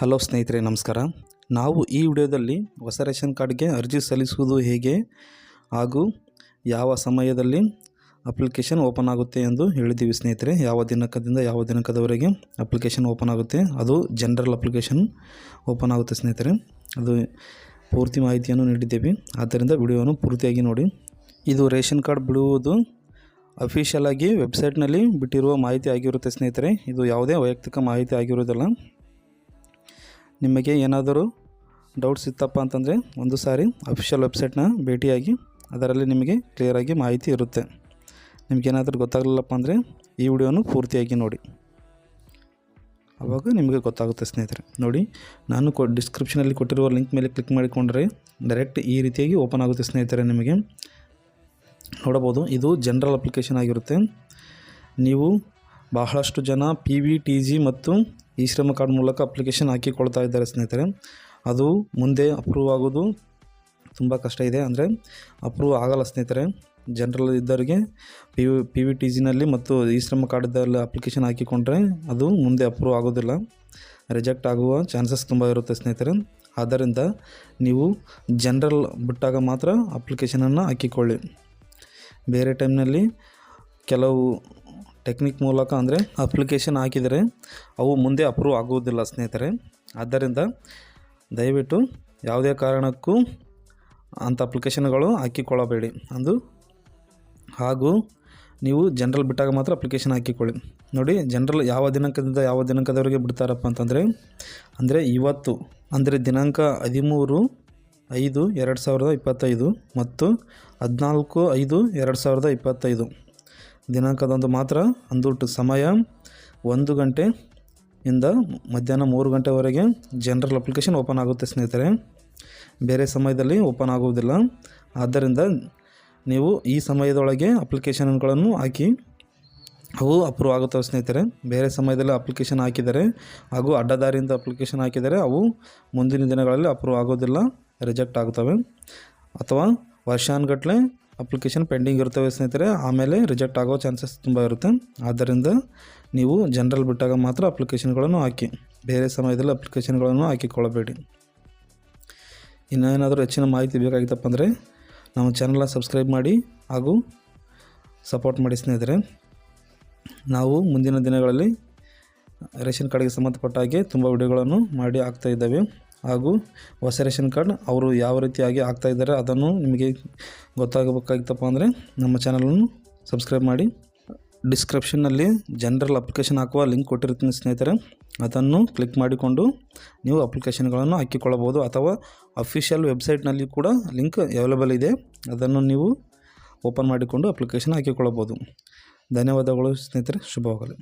Hello ಸ್ನೇಹಿತರೆ, ನಮಸ್ಕಾರ. ನಾವು ಈ ವಿಡಿಯೋದಲ್ಲಿ ಹೊಸ ರೇಷನ್ ಕಾರ್ಡ್ಗೆ ಅರ್ಜಿ ಸಲ್ಲಿಸುವುದು ಹೇಗೆ ಹಾಗೂ ಯಾವ ಸಮಯದಲ್ಲಿ ಅಪ್ಲಿಕೇಶನ್ ಓಪನ್ ಆಗುತ್ತೆ ಎಂದು ಹೇಳಿದ್ದೀವಿ ಸ್ನೇಹಿತರೆ. ಯಾವ ದಿನಾಂಕದಿಂದ ಯಾವ ದಿನಾಂಕದವರೆಗೆ ಅಪ್ಲಿಕೇಶನ್ ಓಪನ್ ಆಗುತ್ತೆ, ಅದು ಜನರಲ್ ಅಪ್ಲಿಕೇಶನ್ ಓಪನ್ ಆಗುತ್ತೆ ಸ್ನೇಹಿತರೆ. ಅದು ಪೂರ್ತಿ ಮಾಹಿತಿಯನ್ನು ನೀಡಿದ್ದೇವೆ. ಆದ್ದರಿಂದ ವಿಡಿಯೋವನ್ನು ಪೂರ್ತಿಯಾಗಿ ನೋಡಿ. ಇದು ರೇಷನ್ ಕಾರ್ಡ್ ಬಿಡುವುದು ಅಫಿಷಿಯಲ್ ಆಗಿ ವೆಬ್ಸೈಟ್ನಲ್ಲಿ ಬಿಟ್ಟಿರುವ ಮಾಹಿತಿ ಆಗಿರುತ್ತೆ ಸ್ನೇಹಿತರೆ. ಇದು ಯಾವುದೇ ವೈಯಕ್ತಿಕ ಮಾಹಿತಿ ಆಗಿರೋದಿಲ್ಲ ನಿಮಗೆ ಏನಾದರೂ ಡೌಟ್ಸ್ ಇತ್ತಪ್ಪ ಅಂತಂದರೆ ಒಂದು ಸಾರಿ ಅಫಿಷಿಯಲ್ ವೆಬ್ಸೈಟ್ನ ಭೇಟಿಯಾಗಿ ಅದರಲ್ಲಿ ನಿಮಗೆ ಕ್ಲಿಯರಾಗಿ ಮಾಹಿತಿ ಇರುತ್ತೆ. ನಿಮಗೇನಾದರೂ ಗೊತ್ತಾಗಲಿಲ್ಲಪ್ಪ ಅಂದರೆ ಈ ವಿಡಿಯೋನು ಪೂರ್ತಿಯಾಗಿ ನೋಡಿ. ಆವಾಗ ನಿಮಗೆ ಗೊತ್ತಾಗುತ್ತೆ ಸ್ನೇಹಿತರೆ. ನೋಡಿ, ನಾನು ಕೊ ಡಿಸ್ಕ್ರಿಪ್ಷನಲ್ಲಿ ಕೊಟ್ಟಿರುವ ಲಿಂಕ್ ಮೇಲೆ ಕ್ಲಿಕ್ ಮಾಡಿಕೊಂಡ್ರೆ ಡೈರೆಕ್ಟ್ ಈ ರೀತಿಯಾಗಿ ಓಪನ್ ಆಗುತ್ತೆ ಸ್ನೇಹಿತರೆ ನಿಮಗೆ. ನೋಡಬಹುದು, ಇದು ಜನರಲ್ ಅಪ್ಲಿಕೇಶನ್ ಆಗಿರುತ್ತೆ. ನೀವು ಬಹಳಷ್ಟು ಜನ ಪಿ ವಿ ಟಿ ಜಿ ಮತ್ತು ಈ ಶ್ರಮ ಕಾರ್ಡ್ ಮೂಲಕ ಅಪ್ಲಿಕೇಶನ್ ಹಾಕಿಕೊಳ್ತಾ ಇದ್ದಾರೆ ಸ್ನೇಹಿತರೆ. ಅದು ಮುಂದೆ ಅಪ್ರೂವ್ ಆಗೋದು ತುಂಬ ಕಷ್ಟ ಇದೆ. ಅಂದರೆ ಅಪ್ರೂವ್ ಆಗಲ್ಲ ಸ್ನೇಹಿತರೆ. ಜನರಲ್ ಇದ್ದವರಿಗೆ P V P V T ಜಿನಲ್ಲಿ ಮತ್ತು ಈ ಶ್ರಮ ಕಾರ್ಡ್ದಲ್ಲಿ ಅಪ್ಲಿಕೇಶನ್ ಹಾಕಿಕೊಂಡ್ರೆ ಅದು ಮುಂದೆ ಅಪ್ರೂವ್ ಆಗೋದಿಲ್ಲ. ರಿಜೆಕ್ಟ್ ಆಗುವ ಚಾನ್ಸಸ್ ತುಂಬ ಇರುತ್ತೆ ಸ್ನೇಹಿತರೆ. ಆದ್ದರಿಂದ ನೀವು ಜನರಲ್ ಬಿಟ್ಟಾಗ ಮಾತ್ರ ಅಪ್ಲಿಕೇಶನನ್ನು ಹಾಕಿಕೊಳ್ಳಿ. ಬೇರೆ ಟೈಮ್ನಲ್ಲಿ ಕೆಲವು ಟೆಕ್ನಿಕ್ ಮೂಲಕ ಅಂದರೆ ಅಪ್ಲಿಕೇಶನ್ ಹಾಕಿದರೆ ಅವು ಮುಂದೆ ಅಪ್ರೂವ್ ಆಗುವುದಿಲ್ಲ ಸ್ನೇಹಿತರೆ. ಆದ್ದರಿಂದ ದಯವಿಟ್ಟು ಯಾವುದೇ ಕಾರಣಕ್ಕೂ ಅಂಥ ಅಪ್ಲಿಕೇಶನ್ಗಳು ಹಾಕಿಕೊಳ್ಳಬೇಡಿ. ಅಂದು ಹಾಗೂ ನೀವು ಜನರಲ್ ಬಿಟ್ಟಾಗ ಮಾತ್ರ ಅಪ್ಲಿಕೇಶನ್ ಹಾಕಿಕೊಳ್ಳಿ. ನೋಡಿ ಜನರಲ್ ಯಾವ ದಿನಾಂಕದಿಂದ ಯಾವ ದಿನಾಂಕದವರೆಗೆ ಬಿಡ್ತಾರಪ್ಪ ಅಂತಂದರೆ, ಅಂದರೆ ಇವತ್ತು, ಅಂದರೆ ದಿನಾಂಕ ಹದಿಮೂರು ಐದು ಎರಡು ಸಾವಿರದ ಇಪ್ಪತ್ತೈದು ಮತ್ತು ಹದಿನಾಲ್ಕು ಐದು ಎರಡು ಸಾವಿರದ ಇಪ್ಪತ್ತೈದು. ದಿನಾಂಕದಂದು ಮಾತ್ರ ಅಂದುಟ್ಟು ಸಮಯ ಒಂದು ಗಂಟೆ ಇಂದ ಮಧ್ಯಾಹ್ನ ಮೂರು ಗಂಟೆವರೆಗೆ ಜನರಲ್ ಅಪ್ಲಿಕೇಶನ್ ಓಪನ್ ಆಗುತ್ತೆ ಸ್ನೇಹಿತರೆ. ಬೇರೆ ಸಮಯದಲ್ಲಿ ಓಪನ್ ಆಗುವುದಿಲ್ಲ. ಆದ್ದರಿಂದ ನೀವು ಈ ಸಮಯದೊಳಗೆ ಅಪ್ಲಿಕೇಶನ್ಗಳನ್ನು ಹಾಕಿ ಅವು ಅಪ್ರೂವ್ ಆಗುತ್ತವೆ ಸ್ನೇಹಿತರೆ. ಬೇರೆ ಸಮಯದಲ್ಲಿ ಅಪ್ಲಿಕೇಶನ್ ಹಾಕಿದರೆ ಹಾಗೂ ಅಡ್ಡದಾರಿಯಿಂದ ಅಪ್ಲಿಕೇಶನ್ ಹಾಕಿದರೆ ಅವು ಮುಂದಿನ ದಿನಗಳಲ್ಲಿ ಅಪ್ರೂವ್ ಆಗೋದಿಲ್ಲ ರಿಜೆಕ್ಟ್ ಆಗುತ್ತವೆ. ಅಥವಾ ವರ್ಷಾನುಗಟ್ಟಲೆ ಅಪ್ಲಿಕೇಶನ್ ಪೆಂಡಿಂಗ್ ಇರ್ತವೆ ಸ್ನೇಹಿತರೆ, ಆಮೇಲೆ ರಿಜೆಕ್ಟ್ ಆಗೋ ಚಾನ್ಸಸ್ ತುಂಬ ಇರುತ್ತೆ. ಆದ್ದರಿಂದ ನೀವು ಜನರಲ್ ಬಿಟ್ಟಾಗ ಮಾತ್ರ ಅಪ್ಲಿಕೇಶನ್ಗಳನ್ನು ಹಾಕಿ, ಬೇರೆ ಸಮಯದಲ್ಲಿ ಅಪ್ಲಿಕೇಶನ್ಗಳನ್ನು ಹಾಕಿಕೊಳ್ಳಬೇಡಿ. ಇನ್ನೇನಾದರೂ ಹೆಚ್ಚಿನ ಮಾಹಿತಿ ಬೇಕಾಗಿತ್ತಪ್ಪ ಅಂದರೆ, ನಮ್ಮ ಚಾನಲ್ನ ಸಬ್ಸ್ಕ್ರೈಬ್ ಮಾಡಿ ಹಾಗೂ ಸಪೋರ್ಟ್ ಮಾಡಿ ಸ್ನೇಹಿತರೆ. ನಾವು ಮುಂದಿನ ದಿನಗಳಲ್ಲಿ ರೇಷನ್ ಕಾರ್ಡ್ಗೆ ಸಂಬಂಧಪಟ್ಟ ಹಾಗೆ ತುಂಬ ವಿಡಿಯೋಗಳನ್ನು ಮಾಡಿ ಹಾಕ್ತಾ ಇದ್ದೇವೆ. ಹಾಗೂ ಹೊಸ ರೇಷನ್ ಕಾರ್ಡ್ ಅವರು ಯಾವ ರೀತಿಯಾಗಿ ಆಗ್ತಾ ಇದ್ದಾರೆ ಅದನ್ನು ನಿಮಗೆ ಗೊತ್ತಾಗಬೇಕಾಗಿತ್ತಪ್ಪ ಅಂದರೆ ನಮ್ಮ ಚಾನಲನ್ನು ಸಬ್ಸ್ಕ್ರೈಬ್ ಮಾಡಿ. ಡಿಸ್ಕ್ರಿಪ್ಷನ್ನಲ್ಲಿ ಜನರಲ್ ಅಪ್ಲಿಕೇಶನ್ ಹಾಕುವ ಲಿಂಕ್ ಕೊಟ್ಟಿರ್ತೀನಿ ಸ್ನೇಹಿತರೆ. ಅದನ್ನು ಕ್ಲಿಕ್ ಮಾಡಿಕೊಂಡು ನೀವು ಅಪ್ಲಿಕೇಶನ್ಗಳನ್ನು ಹಾಕಿಕೊಳ್ಳಬಹುದು ಅಥವಾ ಅಫಿಷಿಯಲ್ ವೆಬ್ಸೈಟ್ನಲ್ಲಿ ಕೂಡ ಲಿಂಕ್ ಅವೈಲೇಬಲ್ ಇದೆ. ಅದನ್ನು ನೀವು ಓಪನ್ ಮಾಡಿಕೊಂಡು ಅಪ್ಲಿಕೇಶನ್ ಹಾಕಿಕೊಳ್ಳಬಹುದು. ಧನ್ಯವಾದಗಳು ಸ್ನೇಹಿತರೆ. ಶುಭವಾಗಲಿ.